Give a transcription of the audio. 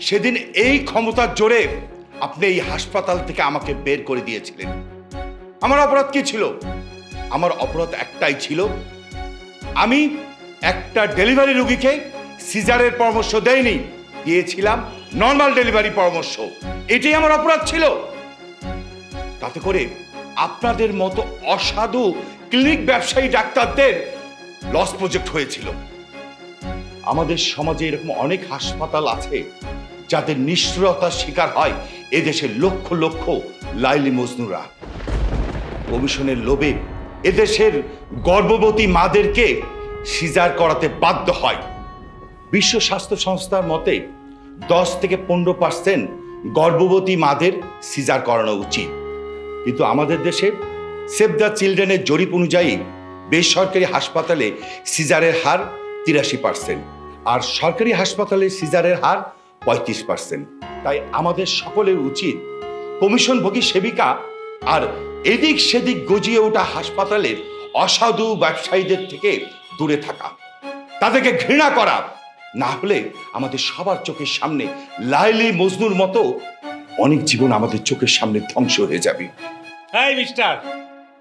সেদিন এই ক্ষমতার জোরে আপনি এই হাসপাতাল থেকে আমাকে বের করে দিয়েছিলেন। আমার অপরাধ কি ছিল? আমার অপরাধ একটাই ছিল, আমি একটা ডেলিভারি রুগীকে সিজারের পরামর্শ দেয়নি দিয়েছিলাম নর্মাল ডেলিভারি পরামর্শ। এটাই আমার অপরাধ ছিল। তাতে করে আপনাদের মতো অসাধু ক্লিনিক ব্যবসায়ী ডাক্তারদের লস প্রজেক্ট হয়েছিল। আমাদের সমাজে এরকম অনেক হাসপাতাল আছে যাদের নিষ্ঠুরতার শিকার হয় এদেশের লক্ষ লক্ষ লাইলি মজনুরা। কমিশনের লোভে এদেশের গর্ভবতী মাদেরকে সিজার করাতে বাধ্য হয়। বিশ্ব স্বাস্থ্য সংস্থার মতে দশ থেকে পনেরো পার্সেন্ট গর্ভবতী মাদের সিজার করানো উচিত। কিন্তু আমাদের দেশে সেভ দ্য চিলড্রেনের জরিপ অনুযায়ী বেসরকারি হাসপাতালে সিজারের হার তিরাশি পার্সেন্ট। আর সরকারি হাসপাতালে সিজারের হার পঁয়ত্রিশ পার্সেন্ট তাই আমাদের সকলের উচিত কমিশনভোগী সেবিকা আর এদিক সেদিক গজিয়ে ওঠা হাসপাতালের অসাধু ব্যবসায়ীদের থেকে দূরে থাকা, তাদেরকে ঘৃণা করা, না হলে আমাদের সবার চোখের সামনে লাইলি মজনুর মতো অনেক জীবন আমাদের চোখের সামনে ধ্বংস হয়ে যাবে। এই মিস্টার